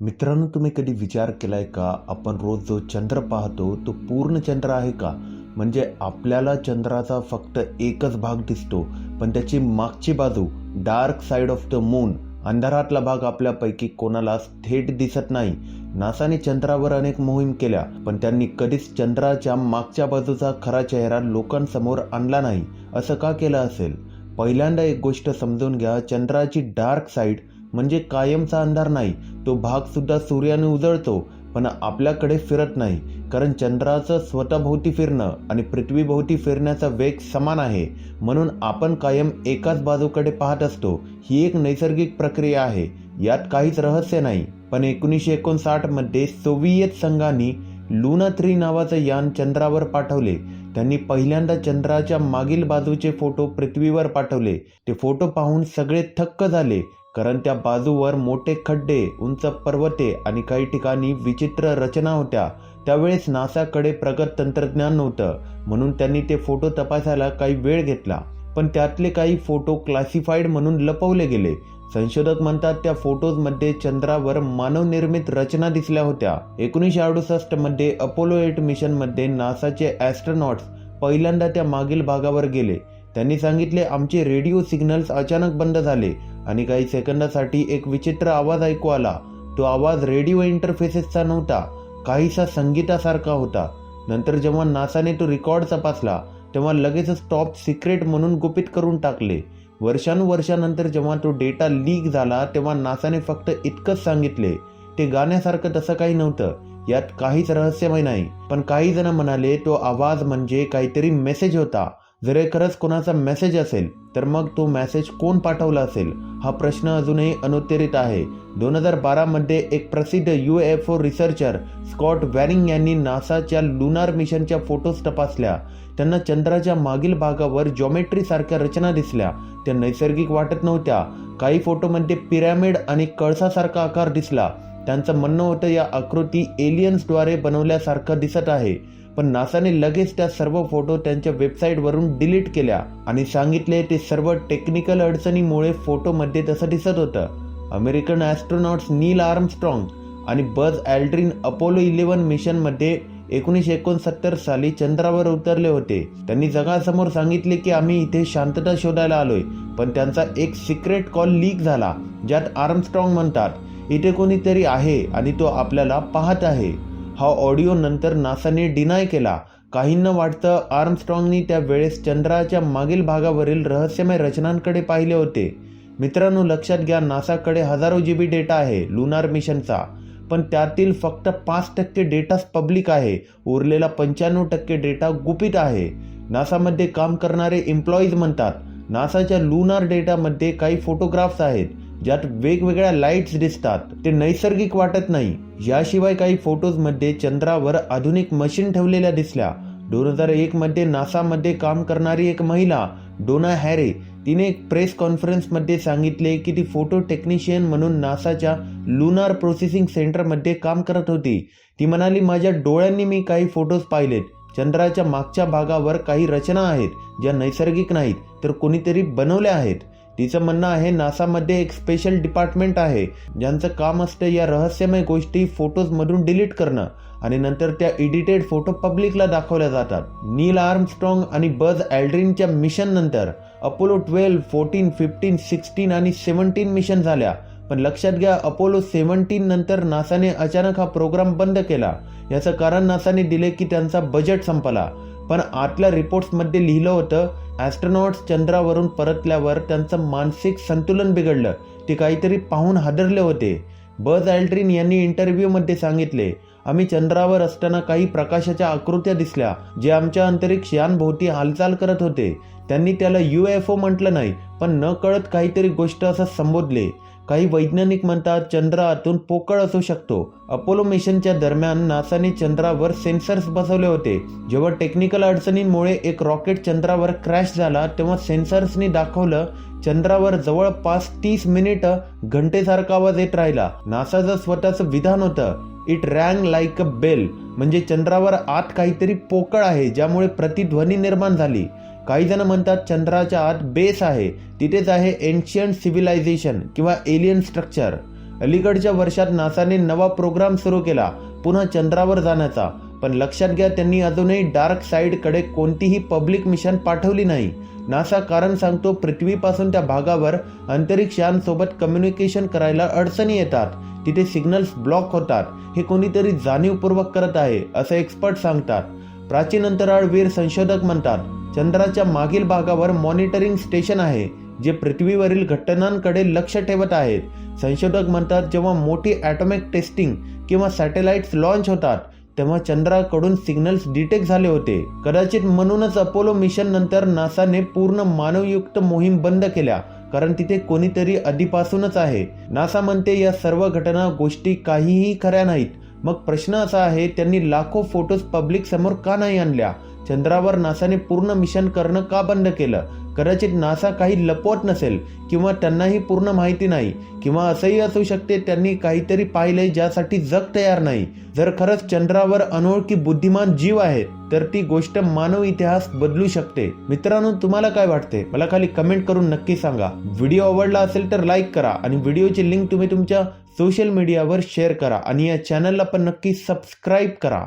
मित्रांनो तुम्ही कधी विचार केलाय का? आपण रोज जो चंद्र पाहतो तो पूर्ण चंद्र आहे का? म्हणजे आपल्याला चंद्राचा फक्त एकच भाग दिसतो पण त्याची मागची बाजू dark side of the moon अंधारातला भाग आपल्यापैकी कोणालाच थेट दिसत नाही. नासाने चंद्रावर अनेक मोहीम केल्या पण त्यांनी कधीच चंद्राच्या मागच्या बाजूचा खरा चेहरा लोकांसमोर आणला नाही. असं का केलं असेल? पहिल्यांदा एक गोष्ट समजून घ्या चंद्राची डार्क साईड म्हणजे कायमचा अंधार नाही. तो भाग सुद्धा सूर्याने उजळतो पण आपल्याकडे फिरत नाही. कारण चंद्राचं स्वतःभोवती फिरणं आणि पृथ्वीभोवती फिरण्याचा वेग समान आहे. म्हणून आपण कायम एकाच बाजूकडे पाहत असतो. ही एक नैसर्गिक प्रक्रिया आहे. यात काहीच रहस्य नाही. पण एकोणीसशे एकोणसाठमध्ये सोव्हिएत संघाने लुना थ्री नावाचं यान चंद्रावर पाठवले. त्यांनी पहिल्यांदा चंद्राच्या मागील बाजूचे फोटो पृथ्वीवर पाठवले. ते फोटो पाहून सगळे थक्क झाले. कारण त्या बाजूवर मोठे खड्डे उंच पर्वते आणि काही ठिकाणी विचित्र रचना होत्या. त्यावेळेस नासाकडे प्रगत तंत्रज्ञान नव्हतं म्हणून त्यांनी ते फोटो तपासायला काही वेळ घेतला. पण त्यातले काही फोटो क्लासिफाईड म्हणून लपवले गेले. संशोधक म्हणतात त्या फोटोजमध्ये चंद्रावर मानवनिर्मित रचना दिसल्या होत्या. एकोणीसशे अडुसष्टमध्ये अपोलो एट मिशनमध्ये नासाचे ॲस्ट्रोनॉट्स पहिल्यांदा त्या मागील भागावर गेले. त्यांनी सांगितले आमचे रेडिओ सिग्नल्स अचानक बंद झाले. आणि काही सेकंदासाठी एक विचित्र आवाज ऐकू आला. तो आवाज रेडिओ इंटरफेसेसचा नव्हता काहीसा संगीतासारखा होता. नंतर जेव्हा नासाने तो रेकॉर्ड तपासला तेव्हा लगेचच टॉप सिक्रेट म्हणून गुपित करून टाकले. वर्षानुवर्षानंतर जेव्हा तो डेटा लीक झाला तेव्हा नासाने फक्त इतकंच सांगितले ते गाण्यासारखं तसं काही नव्हतं. यात काहीच रहस्यमय नाही. पण काही जण म्हणाले तो आवाज म्हणजे काहीतरी मेसेज होता. जर हे खरंच कोणाचा मेसेज असेल तर मग तो मेसेज कोण पाठवला असेल? हा प्रश्न अजूनही अनुत्तरित आहे. दोन हजार बारामध्ये एक प्रसिद्ध U F O researcher Scott Waring यांनी नासाच्या लुनार मिशनच्या फोटोज तपासल्या. त्यांना चंद्राच्या मागील भागावर जॉमेट्री सारख्या रचना दिसल्या. त्या नैसर्गिक वाटत नव्हत्या. काही फोटोमध्ये पिरॅमिड आणि कळसासारखा आकार दिसला. त्यांचं म्हणणं होतं या आकृती एलियन्सद्वारे बनवल्यासारखं दिसत आहे. पण नासाने लगेच त्या सर्व फोटो त्यांच्या वेबसाईटवरून डिलीट केल्या आणि सांगितले ते सर्व टेक्निकल अडचणीमुळे फोटोमध्ये तसं दिसत होतं. अमेरिकन ॲस्ट्रोनॉट्स नील आर्मस्ट्रॉंग आणि बज ॲल्ड्रिन अपोलो इलेव्हन मिशनमध्ये एकोणीसशे एकोणसत्तर साली चंद्रावर उतरले होते. त्यांनी जगासमोर सांगितले की आम्ही इथे शांतता शोधायला आलोय पण त्यांचा एक सिक्रेट कॉल लीक झाला ज्यात आर्मस्ट्रॉंग म्हणतात इथे कोणीतरी आहे आणि तो आपल्याला पाहत आहे. हा ऑडिओ नंतर नासाने डिनाय केला. काहींना वाटतं आर्मस्ट्रॉंगनी त्या वेळेस चंद्राच्या मागील भागावरील रहस्यमय रचनांकडे पाहिले होते. मित्रांनो लक्षात घ्या नासाकडे हजारो जी बी डेटा आहे लुनार मिशनचा पण त्यातील फक्त पाच टक्के डेटाच पब्लिक आहे. उरलेला पंच्याण्णव टक्के डेटा गुपित आहे. नासामध्ये काम करणारे एम्प्लॉईज म्हणतात नासाच्या लुनार डेटामध्ये काही फोटोग्राफ्स आहेत. ज्यात वेगवेगळ्या लाईट्स दिसतात ते नैसर्गिक वाटत नाही. याशिवाय काही फोटोजमध्ये चंद्रावर आधुनिक मशीन ठेवलेल्या दिसल्या. दोन हजार एक मध्ये नासामध्ये काम करणारी एक महिला डोना हॅरे तिने एक प्रेस कॉन्फरन्समध्ये सांगितले की ती फोटो टेक्निशियन म्हणून नासाच्या लुनार प्रोसेसिंग सेंटरमध्ये काम करत होती. ती म्हणाली माझ्या डोळ्यांनी मी काही फोटोज पाहिलेत. चंद्राच्या मागच्या भागावर काही रचना आहेत ज्या नैसर्गिक नाहीत तर कोणीतरी बनवल्या आहेत. तिचं म्हणणं आहे नासामध्ये एक स्पेशल डिपार्टमेंट आहे ज्यांचं काम असतं या रहस्यमय गोष्टी फोटोजमधून डिलीट करणं आणि नंतर त्या एडिटेड फोटो पब्लिकला दाखवल्या जातात. नील आर्मस्ट्रॉंग आणि बज ॲल्ड्रिनच्या मिशन नंतर Apollo twelve fourteen fifteen sixteen आणि सेव्हन्टीन मिशन झाल्या. पण लक्षात घ्या अपोलो सेव्हन्टीन नंतर नासाने अचानक हा प्रोग्राम बंद केला. याचं कारण नासाने दिले की त्यांचा बजेट संपला. पण आतल्या रिपोर्ट्समध्ये लिहिलं होतं ॲस्ट्रोनॉट्स चंद्रावरून परतल्यावर त्यांचं मानसिक संतुलन बिघडलं. ते काहीतरी पाहून हादरले होते. बज ॲल्ड्रिन यांनी इंटरव्ह्यूमध्ये सांगितले आम्ही चंद्रावर असताना काही प्रकाशाच्या आकृत्या दिसल्या जे आमच्या अंतरिक्ष यानभोवती हालचाल करत होते. त्यांनी त्याला यू एफ ओ म्हटलं नाही पण न कळत काहीतरी गोष्ट असं संबोधले. काही वैज्ञानिक म्हणतात चंद्र आतून पोकळ असू शकतो. अपोलो मिशनच्या दरम्यान नासाने चंद्रावर सेन्सर्स बसवले होते. जेव्हा टेक्निकल अडचणींमुळे एक रॉकेट चंद्रावर क्रॅश झाला तेव्हा सेन्सर्सनी दाखवलं चंद्रावर जवळपास तीस मिनिट घंटेसारखा आवाज येत राहिला. नासाचं स्वतःचं विधान होतं it rang like a bell म्हणजे चंद्रावर आत काहीतरी पोकळ आहे ज्यामुळे प्रतिध्वनी निर्माण झाली. काही जण म्हणतात चंद्राच्या आत बेस आहे. तिथेच आहे एन्शियंट सिव्हिलायझेशन किंवा एलियन स्ट्रक्चर अलीकडच्या वर्षात नासाने नवा प्रोग्राम सुरू केला पुन्हा चंद्रावर जाण्याचा. पण लक्षात घ्या त्यांनी अजूनही डार्क साईडकडे कोणतीही पब्लिक मिशन पाठवली नाही. नासा कारण सांगतो पृथ्वीपासून त्या भागावर अंतरिक्षांसोबत कम्युनिकेशन करायला अडचणी येतात. तिथे सिग्नल्स ब्लॉक होतात. हे कोणीतरी जाणीवपूर्वक करत आहे असं एक्सपर्ट सांगतात. प्राचीन अंतराळवीर संशोधक म्हणतात चंद्राच्या मागील भागावर मॉनिटरिंग स्टेशन आहे जे पृथ्वीवरील घटनांकडे लक्ष ठेवत आहेत. संशोधक म्हणतात जेव्हा मोठी ॲटॉमिक टेस्टिंग किंवा सॅटेलाइट्स लॉन्च होतात तेव्हा चंद्राकडून सिग्नल्स डिटेक्ट झाले होते. कदाचित म्हणूनच अपोलो मिशन नंतर नासाने पूर्ण मानवयुक्त मोहीम बंद केल्या कारण तिथे कोणीतरी आधीपासूनच आहे. नासा म्हणते या सर्व घटना गोष्टी काहीही खऱ्या नाहीत मग प्रश्न असा आहे त्यांनी लाखो फोटोज पब्लिक समोर का नाही आणल्या? चंद्रावर नासाने पूर्ण मिशन करणं का बंद केलं? कदाचित नासा काही लपवत नसेल किंवा त्यांनाही पूर्ण माहिती नाही किंवा असंही असू शकते त्यांनी काहीतरी पाहिलंय ज्यासाठी जग तयार नाही. जर खरंच चंद्रावर अनोळखी बुद्धिमान जीव आहेत तर ती गोष्ट मानव इतिहास बदलू शकते. मित्रांनो तुम्हाला काय वाटते? मला खाली कमेंट करून नक्की सांगा. व्हिडिओ आवडला असेल तर लाईक करा आणि व्हिडिओची लिंक तुम्ही तुमच्या सोशल मीडियावर शेअर करा आणि या चॅनलला पण नक्की सबस्क्राईब करा.